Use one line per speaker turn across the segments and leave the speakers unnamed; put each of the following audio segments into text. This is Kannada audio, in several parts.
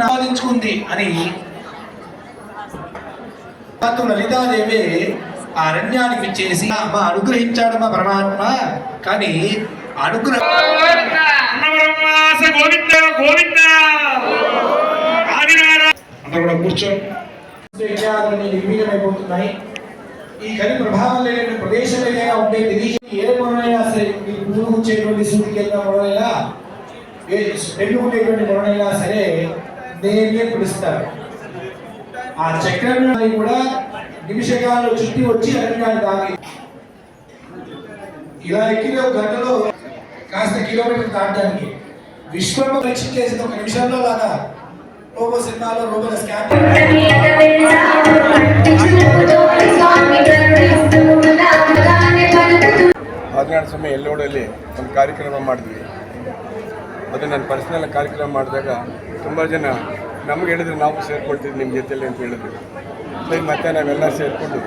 సంపాదించుకుంది అని లలితాదేవి ఆ అరణ్యానికి చేసి మా అనుగ్రహించాడు మా పరమాత్మ. కానీ అనుగ్రహ ఈ కలి ప్రభావం లేని ప్రదేశం ఏదైనా ఉంటే ఏ పొరమైనా సరే మీరు పూజ వచ్చేటువంటి వెళ్ళిన ఉండేటువంటి సరే నేనే పిలుస్తారు ఆ చక్రాన్ని కూడా నిమిషకాలు చుట్టి వచ్చి అరణ్యాన్ని దాగి ఇలా ఎక్కిన ఒక గంటలో కాస్త కిలోమీటర్ దాటడానికి విశ్వం రక్షించేసింది ఒక నిమిషంలో లాగా రోబో సినిమాలో రోబోల స్కాన్
ಹದಿನಾರು ಸಮಯ ಎಲ್ಲೋಡಲ್ಲಿ ಒಂದು ಕಾರ್ಯಕ್ರಮ ಮಾಡಿದ್ವಿ ಅದು ನಾನು ಪರ್ಸನಲ್ ಕಾರ್ಯಕ್ರಮ ಮಾಡಿದಾಗ ತುಂಬ ಜನ ನಮ್ಗೆ ಹೇಳಿದ್ರೆ ನಾವು ಸೇರ್ಕೊಳ್ತೀವಿ ನಿಮ್ಮ ಜೊತೆಯಲ್ಲಿ ಅಂತ ಹೇಳಿದ್ರು ಅದಕ್ಕೆ ಮತ್ತೆ ನಾವೆಲ್ಲ ಸೇರಿಕೊಂಡು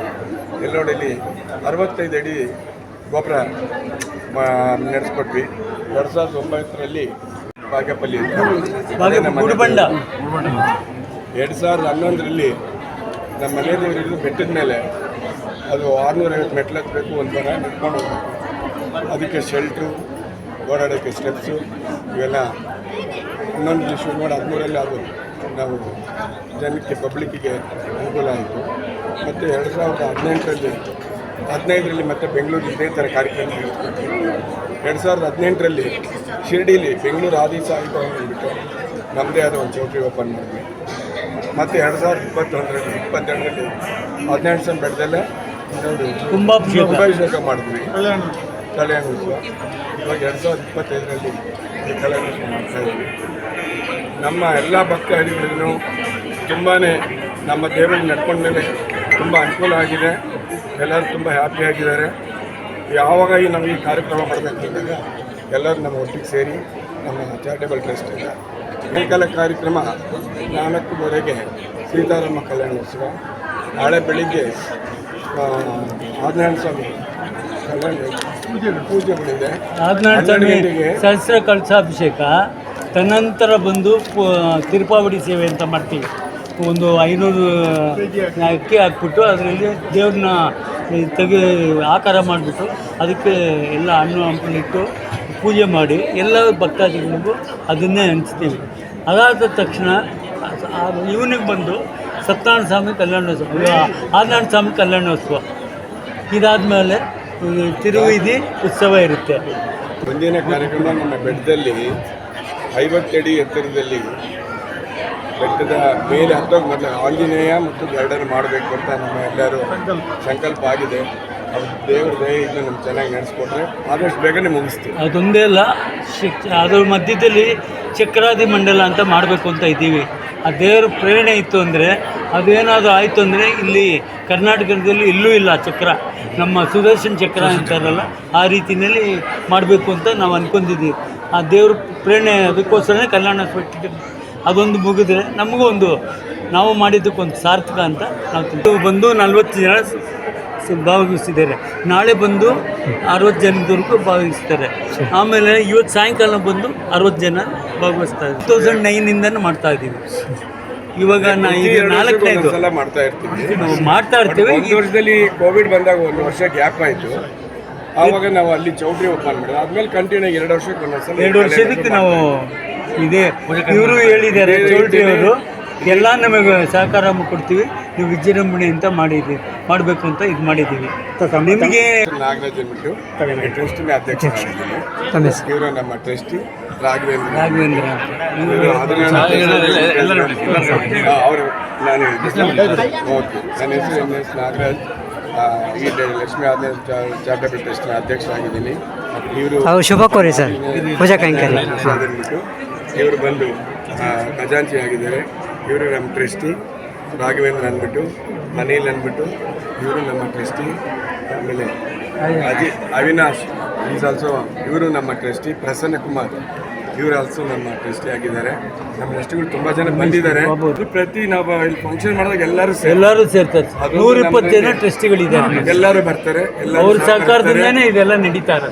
ಎಲ್ಲೋಡಲ್ಲಿ ಅರವತ್ತೈದು ಅಡಿ ಗೊಬ್ಬರ ನಡೆಸ್ಕೊಟ್ವಿ ಎರಡು ಸಾವಿರದ ಒಂಬತ್ತರಲ್ಲಿ ಬಾಗೇಪಲ್ಲಿ. ಎರಡು ಸಾವಿರದ ಹನ್ನೊಂದರಲ್ಲಿ ನಮ್ಮ ಮನೆ ದೇವರು ಹಿಡಿದು ಬೆಟ್ಟದ ಮೇಲೆ ಅದು ಆರುನೂರೈವತ್ತು ಮೆಟ್ಲು ಹತ್ತಬೇಕು ಒಂದು ವಾರ ನಿಂತ್ಕೊಂಡು. ಅದಕ್ಕೆ ಶೆಲ್ಟ್ರು ಓಡಾಡೋಕ್ಕೆ ಸ್ಟೆಪ್ಸು ಇವೆಲ್ಲ ಇನ್ನೊಂದು ದಿವಸ ಮಾಡಿ ಹದಿಮೂರಲ್ಲಿ ಅದು ನಾವು ಜನಕ್ಕೆ ಪಬ್ಲಿಕ್ಕಿಗೆ ಅನುಕೂಲ ಆಯಿತು. ಮತ್ತು ಎರಡು ಸಾವಿರದ ಹದಿನೆಂಟರಲ್ಲಿ ಹದಿನೈದರಲ್ಲಿ ಮತ್ತೆ ಬೆಂಗಳೂರು ಇದೇ ಥರ ಕಾರ್ಯಕ್ರಮ ಎರಡು ಸಾವಿರದ ಹದಿನೆಂಟರಲ್ಲಿ ಶಿರಡಿಲಿ ಬೆಂಗಳೂರು ಆದಿ ಸಾಹಿತ್ಯ ಅಂದ್ಬಿಟ್ಟು ನಮ್ಮದೇ ಆದ ಒಂದು ಚೌಟ್ರಿ ಓಪನ್ ಮಾಡಿದ್ವಿ. ಮತ್ತು ಎರಡು ಸಾವಿರದ ಇಪ್ಪತ್ತೊಂದರಲ್ಲಿ ಇಪ್ಪತ್ತೆರಡರಲ್ಲಿ ಹದಿನೆಂಟು ಸಲ ಬೆಟ್ಟದಲ್ಲೇ ತುಂಬ
ಅಭಿಷೇಕ
ಕುಂಭಾಭಿಷೇಕ ಮಾಡಿದ್ವಿ. ಕಲ್ಯಾಣ ಉತ್ಸವ. ಇವಾಗ ಎರಡು ಸಾವಿರದ ಇಪ್ಪತ್ತೈದರಲ್ಲಿ ಈ ಕಲಾಕೃಷ್ಣ ಮಾಡ್ತಾ ಇದ್ದೀವಿ ನಮ್ಮ ಎಲ್ಲ ಭಕ್ತಾದಿಗಳಿಗೂ ತುಂಬಾ ನಮ್ಮ ದೇವರಿಗೆ ನಡ್ಕೊಂಡ ಮೇಲೆ ತುಂಬ ಅನುಕೂಲ ಆಗಿದೆ. ಎಲ್ಲರೂ ತುಂಬ ಹ್ಯಾಪಿಯಾಗಿದ್ದಾರೆ ಯಾವಾಗ ಈ ನಮಗೆ ಕಾರ್ಯಕ್ರಮ ಮಾಡಬೇಕಂದಾಗ ಎಲ್ಲರೂ ನಮ್ಮ ಒಟ್ಟಿಗೆ ಸೇರಿ ನಮ್ಮ ಚಾರಿಟೇಬಲ್ ಟ್ರಸ್ಟಿಂದ ಸಾಯಂಕಾಲ ಕಾರ್ಯಕ್ರಮ ನಾಲ್ಕುವರೆಗೆ ಸೀತಾರಾಮ ಕಲ್ಯಾಣೋತ್ಸವ ನಾಳೆ ಬೆಳಿಗ್ಗೆ ಆ, ಆದಿನಾರಾಯಣ ಸ್ವಾಮಿ ಕಲ್ಯಾಣ
ಸ್ವಾಮಿ
ಗಂಟೆಗೆ.
ಸಹಸ್ರ ಕಳಸಾಭಿಷೇಕ ತನಂತರ ಬಂದು ಪ- ತಿರುಪಾವಡಿ ಸೇವೆ ಅಂತ ಮಾಡ್ತೀವಿ. ಒಂದು ಐನೂರು ಅಕ್ಕಿ ಹಾಕ್ಬಿಟ್ಟು ಅದರಲ್ಲಿ ದೇವ್ರನ್ನ ತೆಗೆ ಆಕಾರ ಮಾಡಿಬಿಟ್ಟು ಅದಕ್ಕೆ ಎಲ್ಲ ಹಣ್ಣು ಹಂಪಲು ಇಟ್ಟು ಪೂಜೆ ಮಾಡಿ ಎಲ್ಲ ಭಕ್ತಾದಿಗಳಿಗೂ ಅದನ್ನೇ ಹಂಚ್ತೀವಿ. ಅದಾದ ತಕ್ಷಣ ಇವನಿಗೆ ಬಂದು ಸತ್ಯನಾರಾಯಣ ಸ್ವಾಮಿ ಕಲ್ಯಾಣೋತ್ಸವ ಆದಿನಾರಾಯಣ ಸ್ವಾಮಿ ಕಲ್ಯಾಣೋತ್ಸವ. ಇದಾದಮೇಲೆ ತಿರುವಿಧಿ ಉತ್ಸವ ಇರುತ್ತೆ.
ಮುಂದಿನ ಕಾರ್ಯಕ್ರಮ ನಮ್ಮ ಬೆಟ್ಟದಲ್ಲಿ ಐವತ್ತಡಿ ಎತ್ತರದಲ್ಲಿ ಬೆಟ್ಟದ ಮೇಲೆ ಹತ್ತೋಗಿ ಮೊದಲು ಆಂಜನೇಯ ಮತ್ತು ಗಾರ್ಡನ್ ಮಾಡಬೇಕು ಅಂತ ನಮ್ಮ ಎಲ್ಲರೂ ಸಂಕಲ್ಪ ಆಗಿದೆ. ಅದು ದೇವ್ರ ದಯೆಯಿಂದ ನಮ್ಗೆ ಚೆನ್ನಾಗಿ ನಡೆಸ್ಕೊಟ್ರೆ ಆದಷ್ಟು ಬೇಗನೆ ಮುಗಿಸ್ತೀವಿ.
ಅದೊಂದೇ ಅಲ್ಲ ಶಿಕ್ಷ ಅದ್ರ ಮಧ್ಯದಲ್ಲಿ ಚಕ್ರಾದಿ ಮಂಡಲ ಅಂತ ಮಾಡಬೇಕು ಅಂತ ಇದ್ದೀವಿ. ಆ ದೇವರ ಪ್ರೇರಣೆ ಇತ್ತು ಅಂದರೆ ಅದೇನಾದರೂ ಆಯಿತು ಅಂದರೆ ಇಲ್ಲಿ ಕರ್ನಾಟಕದಲ್ಲಿ ಇಲ್ಲೂ ಇಲ್ಲ ಚಕ್ರ. ನಮ್ಮ ಸುದರ್ಶನ್ ಚಕ್ರ ಅಂತಾರಲ್ಲ ಆ ರೀತಿಯಲ್ಲಿ ಮಾಡಬೇಕು ಅಂತ ನಾವು ಅಂದ್ಕೊಂಡಿದ್ದೀವಿ ಆ ದೇವ್ರ ಪ್ರೇರಣೆ ಅದಕ್ಕೋಸ್ಕರನೇ ಕಲ್ಯಾಣ ಅದೊಂದು ಮುಗಿದ್ರೆ ನಮಗೂ ಒಂದು ನಾವು ಮಾಡಿದ್ದಕ್ಕೊಂದು ಸಾರ್ಥಕ ಅಂತ ನಾವು ಬಂದು ನಲ್ವತ್ತು ಜನ ಭಾಗವಹಿಸಿದ್ದಾರೆ. ನಾಳೆ ಬಂದು ಅರವತ್ತು ಜನದವರೆಗೂ ಭಾಗವಹಿಸ್ತಾರೆ. ಆಮೇಲೆ ಇವತ್ತು ಸಾಯಂಕಾಲ ಬಂದು ಅರವತ್ತು ಜನ ಭಾಗವಹಿಸ್ತಾರೆ ಟೂ ತೌಸಂಡ್ ನೈನಿಂದನೂ ಮಾಡ್ತಾ ಇದ್ದೀವಿ. ಇವಾಗ ನಾ ನಾಲ್ಕನೇದು
ಸಲ ಮಾಡ್ತಾ ಇರ್ತೀವಿ.
ನಾವು ಮಾಡ್ತಾ ಇರ್ತೀವಿ.
ಒಂದು ವರ್ಷದಲ್ಲಿ ಕೋವಿಡ್ ಬಂದಾಗ ಒಂದು ವರ್ಷ ಗ್ಯಾಪ್ ಆಯಿತು. ಆವಾಗ ನಾವು ಅಲ್ಲಿ ಚೌಟ್ರಿ ಓಪನ್ ಮಾಡಿದ್ವಿ. ಆದ್ಮೇಲೆ ಕಂಟಿನ್ಯೂ ಎರಡು ವರ್ಷಕ್ಕೆ ಒಂದೊಂದ್ಸಲ
ಎರಡು ವರ್ಷದಕ್ಕೆ ನಾವು ಇದೇ ಇವರು ಹೇಳಿದ್ದಾರೆ ಚೌಟ್ರಿ ಅವರು. ಎಲ್ಲ ನಮಗೆ ಸಹಕಾರ ಕೊಡ್ತೀವಿ. ನೀವು ವಿಜೃಂಭಣೆ ಅಂತ ಮಾಡಿದ್ದೀವಿ ಮಾಡಬೇಕು ಅಂತ ಇದು ಮಾಡಿದ್ದೀವಿ. ನಿಮಗೆ
ನಾಗರಾಜ್ ಅಂದ್ಬಿಟ್ಟು ಟ್ರಸ್ಟಿನ ಅಧ್ಯಕ್ಷರಾಗಿದ್ದೀನಿ ಇವರು ನಮ್ಮ ಟ್ರಸ್ಟಿ ರಾಘವೇಂದ್ರ.
ರಾಘವೇಂದ್ರ.
ಅವರು ನಾನು ಓಕೆ. ನನ್ನ ಹೆಸರು ಎನ್ ಎಸ್ ನಾಗರಾಜ್. ಈ ಲಕ್ಷ್ಮೀ ಆದಿನ ಚಾರಿಟಬಲ್ ಟ್ರಸ್ಟ್ನ ಅಧ್ಯಕ್ಷರಾಗಿದ್ದೀನಿ ಇವರು
ಶುಭ ಕೋರಿ ಸರ್. ಪೂಜಾ ಕೈಂಕರ್ಯ
ಇವರು ಬಂದು ಖಜಾಂಚಿ ಆಗಿದ್ದಾರೆ ಇವರು ನಮ್ಮ ಟ್ರಸ್ಟಿ ರಾಘವೇಂದ್ರ ಅಂದ್ಬಿಟ್ಟು ಅನಿಲ್ ಅಂದ್ಬಿಟ್ಟು ಇವರು ನಮ್ಮ ಟ್ರಸ್ಟಿ ಆಮೇಲೆ ಅಜಿ ಅವಿನಾಶ್ ಈಸ್ ಆಲ್ಸೋ ಇವರು ನಮ್ಮ ಟ್ರಸ್ಟಿ ಪ್ರಸನ್ನ ಕುಮಾರ್ ಇವರು ಆಲ್ಸೋ ನಮ್ಮ ಟ್ರಸ್ಟಿ ಆಗಿದ್ದಾರೆ. ನಮ್ಮ ಟ್ರಸ್ಟಿಗಳು ತುಂಬ ಜನ ಬಂದಿದ್ದಾರೆ. ಪ್ರತಿ ನಾವು ಇಲ್ಲಿ ಫಂಕ್ಷನ್ ಮಾಡಿದಾಗ ಎಲ್ಲರೂ
ಎಲ್ಲರೂ ಸೇರ್ತಾರೆ. ನೂರ ಇಪ್ಪತ್ತು ಜನ ಟ್ರಸ್ಟಿಗಳಿದ್ದಾರೆ.
ಎಲ್ಲರೂ ಬರ್ತಾರೆ ಎಲ್ಲರೂ
ಸರ್ಕಾರದಿಂದನೇ. ಇದೆಲ್ಲ
ನಡೀತಾರೆ